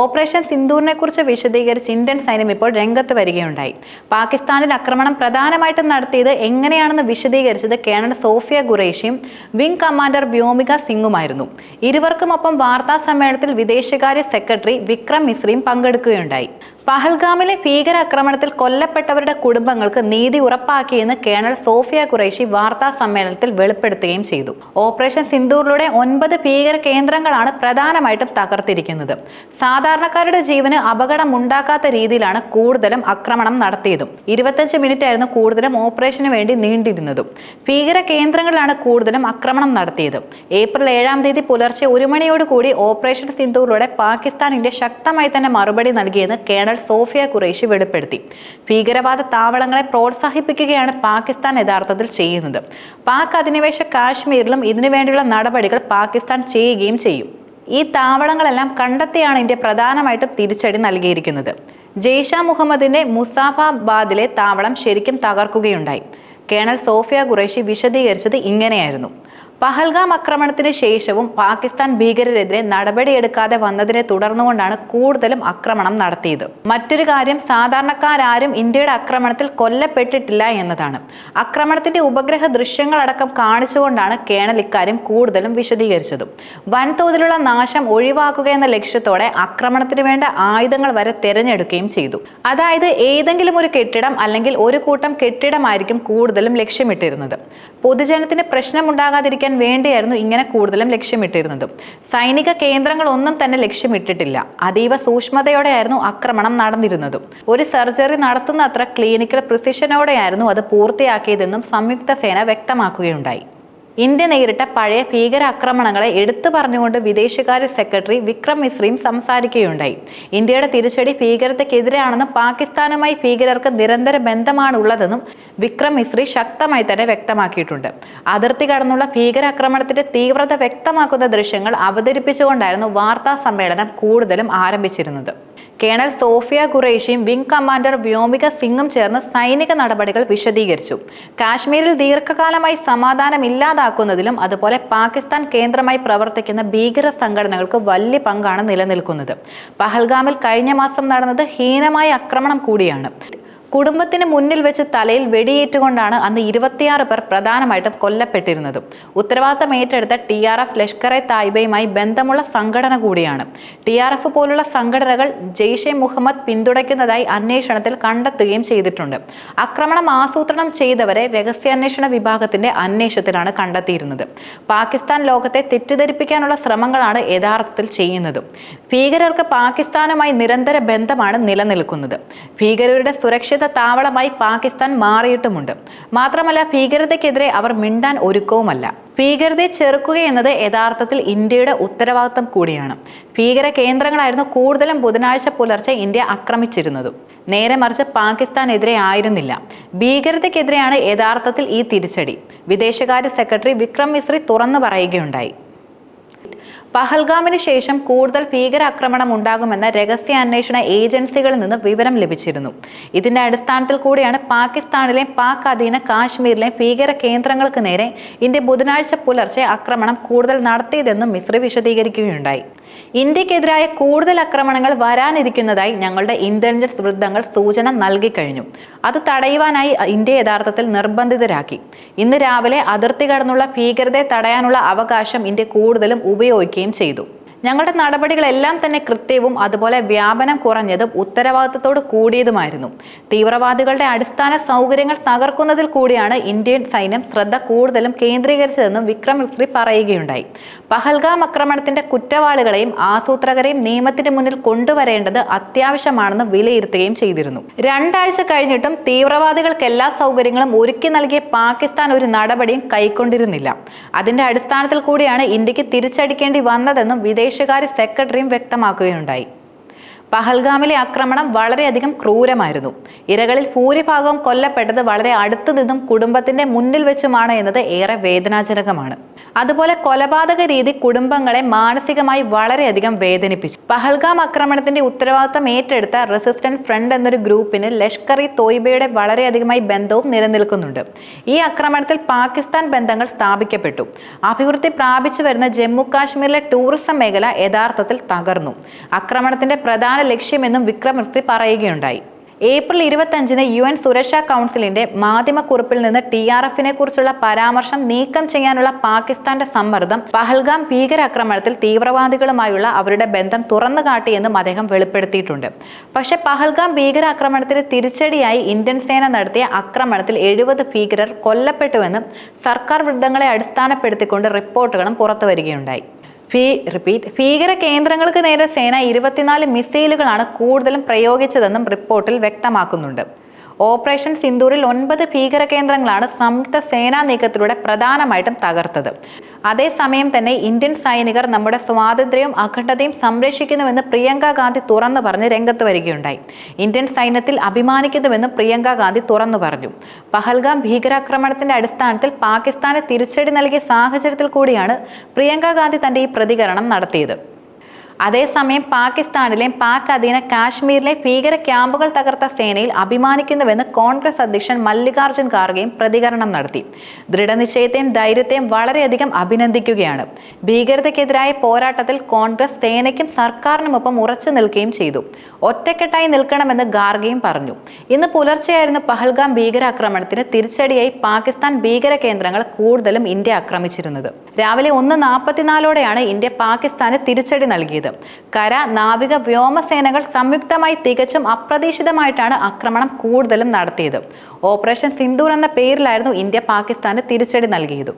Operation സിന്ദൂറിനെ കുറിച്ച് വിശദീകരിച്ച് Indian സൈന്യം ഇപ്പോൾ രംഗത്ത് വരികയുണ്ടായി. പാകിസ്ഥാനിൽ ആക്രമണം പ്രധാനമായിട്ടും നടത്തിയത് എങ്ങനെയാണെന്ന് വിശദീകരിച്ചത് കേണൽ സോഫിയ ഖുറേഷിയും വിംഗ് കമാൻഡർ വ്യോമിക സിംഗുമായിരുന്നു. ഇരുവർക്കുമൊപ്പം വാർത്താ സമ്മേളനത്തിൽ വിദേശകാര്യ സെക്രട്ടറി വിക്രം മിശ്രയും പങ്കെടുക്കുകയുണ്ടായി. പഹൽഗാമിലെ ഭീകരാക്രമണത്തിൽ കൊല്ലപ്പെട്ടവരുടെ കുടുംബങ്ങൾക്ക് നീതി ഉറപ്പാക്കിയെന്ന് കേണൽ സോഫിയ ഖുറേഷി വാർത്താ സമ്മേളനത്തിൽ വെളിപ്പെടുത്തുകയും ചെയ്തു. ഓപ്പറേഷൻ സിന്ദൂറിലൂടെ ഒൻപത് ഭീകര കേന്ദ്രങ്ങളാണ് പ്രധാനമായിട്ടും തകർത്തിരിക്കുന്നത്. സാധാരണക്കാരുടെ ജീവന് അപകടമുണ്ടാക്കാത്ത രീതിയിലാണ് കൂടുതലും ആക്രമണം നടത്തിയതും. ഇരുപത്തഞ്ച് മിനിറ്റ് ആയിരുന്നു കൂടുതലും ഓപ്പറേഷന് വേണ്ടി നീണ്ടിരുന്നതും. ഭീകര കേന്ദ്രങ്ങളിലാണ് കൂടുതലും ആക്രമണം നടത്തിയത്. ഏപ്രിൽ ഏഴാം തീയതി പുലർച്ചെ ഒരു മണിയോടുകൂടി ഓപ്പറേഷൻ സിന്ദൂറിലൂടെ പാകിസ്ഥാൻ ഇന്ത്യ ശക്തമായി തന്നെ മറുപടി നൽകിയെന്ന് കേണൽ സോഫിയ ഖുറേഷി വെളിപ്പെടുത്തി. ഭീകരവാദ താവളങ്ങളെ പ്രോത്സാഹിപ്പിക്കുകയാണ് പാകിസ്ഥാൻ യഥാർത്ഥത്തിൽ ചെയ്യുന്നത്. പാക് അധിനിവേശ കാശ്മീരിലും ഇതിനുവേണ്ടിയുള്ള നടപടികൾ പാകിസ്ഥാൻ ചെയ്യുകയും ചെയ്യും. ഈ താവളങ്ങളെല്ലാം കണ്ടെത്തിയാണ് ഇന്ത്യ പ്രധാനമായിട്ടും തിരിച്ചടി നൽകിയിരിക്കുന്നത്. ജെയ്ഷ മുഹമ്മദിന്റെ മുസാഫാബാദിലെ താവളം ശരിക്കും തകർക്കുകയുണ്ടായി. കേണൽ സോഫിയ ഖുറേഷി വിശദീകരിച്ചത് ഇങ്ങനെയായിരുന്നു. പഹൽഗാം ആക്രമണത്തിന് ശേഷവും പാകിസ്ഥാൻ ഭീകരരെതിരെ നടപടിയെടുക്കാതെ വന്നതിനെ തുടർന്നുകൊണ്ടാണ് കൂടുതലും ആക്രമണം നടത്തിയത്. മറ്റൊരു കാര്യം സാധാരണക്കാരും ഇന്ത്യയുടെ ആക്രമണത്തിൽ കൊല്ലപ്പെട്ടിട്ടില്ല എന്നതാണ്. ആക്രമണത്തിന്റെ ഉപഗ്രഹ ദൃശ്യങ്ങളടക്കം കാണിച്ചുകൊണ്ടാണ് കേണൽ ഇക്കാര്യം കൂടുതലും വിശദീകരിച്ചതും. വൻതോതിലുള്ള നാശം ഒഴിവാക്കുക എന്ന ലക്ഷ്യത്തോടെ ആക്രമണത്തിന് വേണ്ട ആയുധങ്ങൾ വരെ തിരഞ്ഞെടുക്കുകയും ചെയ്തു. അതായത് ഏതെങ്കിലും ഒരു കെട്ടിടം അല്ലെങ്കിൽ ഒരു കൂട്ടം കെട്ടിടമായിരിക്കും കൂടുതലും ലക്ഷ്യമിട്ടിരുന്നത്. പൊതുജനത്തിന് പ്രശ്നമുണ്ടാകാതിരിക്കാൻ വേണ്ടിയായിരുന്നു ഇങ്ങനെ കൂടുതലും ലക്ഷ്യമിട്ടിരുന്നത്. സൈനിക കേന്ദ്രങ്ങളൊന്നും തന്നെ ലക്ഷ്യമിട്ടിട്ടില്ല. അതീവ സൂക്ഷ്മതയോടെയായിരുന്നു ആക്രമണം നടന്നിരുന്നതും. ഒരു സർജറി നടത്തുന്ന അത്ര ക്ലിനിക്കൽ പ്രിസിഷനോടെയായിരുന്നു അത് പൂർത്തിയാക്കിയതെന്നും സംയുക്ത സേന വ്യക്തമാക്കുകയുണ്ടായി. ഇന്ത്യ നേരിട്ട പഴയ ഭീകരാക്രമണങ്ങളെ എടുത്തു പറഞ്ഞുകൊണ്ട് വിദേശകാര്യ സെക്രട്ടറി വിക്രം മിശ്രയും സംസാരിക്കുകയുണ്ടായി. ഇന്ത്യയുടെ തിരിച്ചടി ഭീകരതയ്ക്കെതിരെയാണെന്നും പാകിസ്ഥാനുമായി ഭീകരർക്ക് നിരന്തര ബന്ധമാണുള്ളതെന്നും വിക്രം മിശ്രി ശക്തമായി തന്നെ വ്യക്തമാക്കിയിട്ടുണ്ട്. അതിർത്തി കടന്നുള്ള ഭീകരാക്രമണത്തിന്റെ തീവ്രത വ്യക്തമാക്കുന്ന ദൃശ്യങ്ങൾ അവതരിപ്പിച്ചുകൊണ്ടായിരുന്നു വാർത്താ സമ്മേളനം കൂടുതലും ആരംഭിച്ചിരുന്നത്. കേണൽ സോഫിയ ഖുറേഷിയും വിംഗ് കമാൻഡർ വ്യോമിക സിംഗും ചേർന്ന് സൈനിക നടപടികൾ വിശദീകരിച്ചു. കാശ്മീരിൽ ദീർഘകാലമായി സമാധാനം ഇല്ലാതാക്കുന്നതിലും അതുപോലെ പാകിസ്ഥാൻ കേന്ദ്രമായി പ്രവർത്തിക്കുന്ന ഭീകര സംഘടനകൾക്ക് വലിയ പങ്കാണ് നിലനിൽക്കുന്നത്. പഹൽഗാമിൽ കഴിഞ്ഞ മാസം നടന്നത് ഹീനമായ ആക്രമണം കൂടിയാണ്. കുടുംബത്തിന് മുന്നിൽ വെച്ച് തലയിൽ വെടിയേറ്റുകൊണ്ടാണ് അന്ന് ഇരുപത്തിയാറ് പേർ പ്രധാനമായിട്ടും കൊല്ലപ്പെട്ടിരുന്നത്. ഉത്തരവാദിത്തം ഏറ്റെടുത്ത T R F Lashkar e തായ്ബയുമായി ബന്ധമുള്ള സംഘടന കൂടിയാണ്. ടി ആർ എഫ് പോലുള്ള സംഘടനകൾ ജെയ്ഷെ മുഹമ്മദ് പിന്തുണയ്ക്കുന്നതായി അന്വേഷണത്തിൽ കണ്ടെത്തുകയും ചെയ്തിട്ടുണ്ട്. ആക്രമണം ആസൂത്രണം ചെയ്തവരെ രഹസ്യാന്വേഷണ വിഭാഗത്തിന്റെ അന്വേഷണത്തിലാണ് കണ്ടെത്തിയിരുന്നത്. പാകിസ്ഥാൻ ലോകത്തെ തെറ്റിദ്ധരിപ്പിക്കാനുള്ള ശ്രമങ്ങളാണ് യഥാർത്ഥത്തിൽ ചെയ്യുന്നത്. ഭീകരർക്ക് പാകിസ്ഥാനുമായി നിരന്തര ബന്ധമാണ് നിലനിൽക്കുന്നത്. ഭീകരരുടെ സുരക്ഷിത താവളമായി പാകിസ്ഥാൻ മാറിയിട്ടുമുണ്ട്. മാത്രമല്ല ഭീകരതയ്ക്കെതിരെ അവർ മിണ്ടാൻ ഒരുക്കവുമല്ല. ഭീകരതയെ ചെറുക്കുക എന്നത് യഥാർത്ഥത്തിൽ ഇന്ത്യയുടെ ഉത്തരവാദിത്തം കൂടിയാണ്. ഭീകര കേന്ദ്രങ്ങളായിരുന്നു കൂടുതലും ബുധനാഴ്ച പുലർച്ചെ ഇന്ത്യ ആക്രമിച്ചിരുന്നത്. നേരെ മറിച്ച് പാകിസ്ഥാനെതിരെ ആയിരുന്നില്ല. ഭീകരതയ്ക്കെതിരെയാണ് യഥാർത്ഥത്തിൽ ഈ തിരിച്ചടി. വിദേശകാര്യ സെക്രട്ടറി വിക്രം മിശ്രി തുറന്നു പറയുകയുണ്ടായി. പഹൽഗാമിന് ശേഷം കൂടുതൽ ഭീകരാക്രമണം ഉണ്ടാകുമെന്ന രഹസ്യാന്വേഷണ ഏജൻസികളിൽ നിന്ന് വിവരം ലഭിച്ചിരുന്നു. ഇതിന്റെ അടിസ്ഥാനത്തിൽ കൂടിയാണ് പാകിസ്ഥാനിലെ പാക് അധീന കാശ്മീരിലെ ഭീകര കേന്ദ്രങ്ങൾക്ക് നേരെ ഇന്ത്യ ബുധനാഴ്ച പുലർച്ചെ ആക്രമണം കൂടുതൽ നടത്തിയതെന്നും മിശ്രി വിശദീകരിക്കുകയുണ്ടായി. ഇന്ത്യക്കെതിരായ കൂടുതൽ ആക്രമണങ്ങൾ വരാനിരിക്കുന്നതായി ഞങ്ങളുടെ ഇന്റലിജൻസ് വൃദ്ധങ്ങൾ സൂചന നൽകിക്കഴിഞ്ഞു അത് തടയുവാനായി ഇന്ത്യ യഥാർത്ഥത്തിൽ നിർബന്ധിതരാക്കി. ഇന്ന് രാവിലെ അതിർത്തി കടന്നുള്ള ഭീകരതയെ തടയാനുള്ള അവകാശം ഇന്ത്യ കൂടുതലും ഉപയോഗിക്കുകയും ചെയ്തു. ഞങ്ങളുടെ നടപടികളെല്ലാം തന്നെ കൃത്യവും അതുപോലെ വ്യാപനം കുറഞ്ഞതും ഉത്തരവാദിത്തത്തോട് കൂടിയതുമായിരുന്നു. തീവ്രവാദികളുടെ അടിസ്ഥാന സൗകര്യങ്ങൾ തകർക്കുന്നതിൽ കൂടിയാണ് ഇന്ത്യൻ സൈന്യം ശ്രദ്ധ കൂടുതലും കേന്ദ്രീകരിച്ചതെന്നും വിക്രം മിശ്രി പറയുകയുണ്ടായി. പഹൽഗാം ആക്രമണത്തിന്റെ കുറ്റവാളികളെയും ആസൂത്രകരെയും നിയമത്തിന് മുന്നിൽ കൊണ്ടുവരേണ്ടത് അത്യാവശ്യമാണെന്ന് വിലയിരുത്തുകയും ചെയ്തിരുന്നു. രണ്ടാഴ്ച കഴിഞ്ഞിട്ടും തീവ്രവാദികൾക്ക് എല്ലാ സൗകര്യങ്ങളും ഒരുക്കി നൽകിയ പാകിസ്ഥാൻ ഒരു നടപടിയും കൈക്കൊണ്ടിരുന്നില്ല. അതിന്റെ അടിസ്ഥാനത്തിൽ കൂടിയാണ് ഇന്ത്യയ്ക്ക് തിരിച്ചടിക്കേണ്ടി വന്നതെന്നും വിദേശകാര്യ സെക്രട്ടറിയും വ്യക്തമാക്കുകയുണ്ടായി. പഹൽഗാമിലെ ആക്രമണം വളരെയധികം ക്രൂരമായിരുന്നു. ഇരകളിൽ ഭൂരിഭാഗവും കൊല്ലപ്പെട്ടത് വളരെ അടുത്തു നിന്നും കുടുംബത്തിന്റെ മുന്നിൽ വെച്ചുമാണ് എന്നത് ഏറെ വേദനാജനകമാണ്. അതുപോലെ കൊലപാതക രീതി കുടുംബങ്ങളെ മാനസികമായി വളരെയധികം വേദനിപ്പിച്ചു. പഹൽഗാം ആക്രമണത്തിന്റെ ഉത്തരവാദിത്തം ഏറ്റെടുത്ത റെസിസ്റ്റന്റ് ഫ്രണ്ട് എന്നൊരു ഗ്രൂപ്പിന് ലഷ്കർ ഇ തോയ്ബയുടെ വളരെയധികമായി ബന്ധവും നിലനിൽക്കുന്നുണ്ട്. ഈ ആക്രമണത്തിൽ പാകിസ്ഥാൻ ബന്ധങ്ങൾ സ്ഥാപിക്കപ്പെട്ടു. അഭിവൃദ്ധി പ്രാപിച്ചു വരുന്ന ജമ്മു കാശ്മീരിലെ ടൂറിസം മേഖല യഥാർത്ഥത്തിൽ തകർന്നു. ആക്രമണത്തിന്റെ പ്രധാന ലക്ഷ്യമെന്നും വിക്രമൃത്തി പറയുകയുണ്ടായി. ഏപ്രിൽ ഇരുപത്തഞ്ചിന് യു എൻ സുരക്ഷാ കൗൺസിലിന്റെ മാധ്യമക്കുറിപ്പിൽ നിന്ന് ടി ആർ എഫിനെ കുറിച്ചുള്ള പരാമർശം നീക്കം ചെയ്യാനുള്ള പാകിസ്ഥാന്റെ സമ്മർദ്ദം പഹൽഗാം ഭീകരാക്രമണത്തിൽ തീവ്രവാദികളുമായുള്ള അവരുടെ ബന്ധം തുറന്നു കാട്ടിയെന്നും അദ്ദേഹം വെളിപ്പെടുത്തിയിട്ടുണ്ട്. പക്ഷേ പഹൽഗാം ഭീകരാക്രമണത്തിന് തിരിച്ചടിയായി ഇന്ത്യൻ സേന നടത്തിയ ആക്രമണത്തിൽ എഴുപത് ഭീകരർ കൊല്ലപ്പെട്ടുവെന്നും സർക്കാർ വൃദ്ധങ്ങളെ അടിസ്ഥാനപ്പെടുത്തിക്കൊണ്ട് റിപ്പോർട്ടുകളും പുറത്തുവരികയുണ്ടായി. ഫീ റിപ്പീറ്റ് ഭീകര കേന്ദ്രങ്ങൾക്ക് നേരെ സേന ഇരുപത്തിനാല് മിസൈലുകളാണ് കൂടുതലും പ്രയോഗിച്ചതെന്നും റിപ്പോർട്ടിൽ വ്യക്തമാക്കുന്നുണ്ട്. ഓപ്പറേഷൻ സിന്ദൂരിൽ ഒൻപത് ഭീകര കേന്ദ്രങ്ങളാണ് സംയുക്ത സേനാ നീക്കത്തിലൂടെ പ്രധാനമായിട്ടും തകർത്തത്. അതേസമയം തന്നെ ഇന്ത്യൻ സൈനികർ നമ്മുടെ സ്വാതന്ത്ര്യവും അഖണ്ഡതയും സംരക്ഷിക്കുന്നുവെന്ന് പ്രിയങ്ക ഗാന്ധി തുറന്നു പറഞ്ഞ് രംഗത്ത് വരികയുണ്ടായി. ഇന്ത്യൻ സൈന്യത്തിൽ അഭിമാനിക്കുന്നുവെന്ന് പ്രിയങ്ക ഗാന്ധി തുറന്നു പറഞ്ഞു. പഹൽഗാം ഭീകരാക്രമണത്തിന്റെ അടിസ്ഥാനത്തിൽ പാകിസ്ഥാന് തിരിച്ചടി നൽകിയ സാഹചര്യത്തിൽ കൂടിയാണ് പ്രിയങ്ക ഗാന്ധി തന്റെ ഈ പ്രതികരണം നടത്തിയത്. അതേസമയം പാകിസ്ഥാനിലെ പാക് അധീന കാശ്മീരിലെ ഭീകര ക്യാമ്പുകൾ തകർത്ത സേനയിൽ അഭിമാനിക്കുന്നുവെന്ന് കോൺഗ്രസ് അധ്യക്ഷൻ മല്ലികാർജുൻ ഖാർഗെയും പ്രതികരണം നടത്തി. ദൃഢനിശ്ചയത്തെയും ധൈര്യത്തെയും വളരെയധികം അഭിനന്ദിക്കുകയാണ്. ഭീകരതയ്ക്കെതിരായ പോരാട്ടത്തിൽ കോൺഗ്രസ് സേനയ്ക്കും സർക്കാരിനുമൊപ്പം ഉറച്ചു നിൽക്കുകയും ചെയ്തു. ഒറ്റക്കെട്ടായി നിൽക്കണമെന്ന് ഖാർഗെയും പറഞ്ഞു. ഇന്ന് പുലർച്ചെയായിരുന്നു പഹൽഗാം ഭീകരാക്രമണത്തിന് തിരിച്ചടിയായി പാകിസ്ഥാൻ ഭീകര കേന്ദ്രങ്ങൾ കൂടുതലും ഇന്ത്യ ആക്രമിച്ചിരുന്നത്. രാവിലെ ഒന്ന് നാൽപ്പത്തിനാലോടെയാണ് ഇന്ത്യ പാകിസ്ഥാന് തിരിച്ചടി നൽകിയത്. കര നാവിക വ്യോമസേനകൾ സംയുക്തമായി തികച്ചും അപ്രതീക്ഷിതമായിട്ടാണ് ആക്രമണം കൂടുതലും നടത്തിയത്. ഓപ്പറേഷൻ സിന്ദൂർ എന്ന പേരിലായിരുന്നു ഇന്ത്യ പാകിസ്ഥാന് തിരിച്ചടി നൽകിയത്.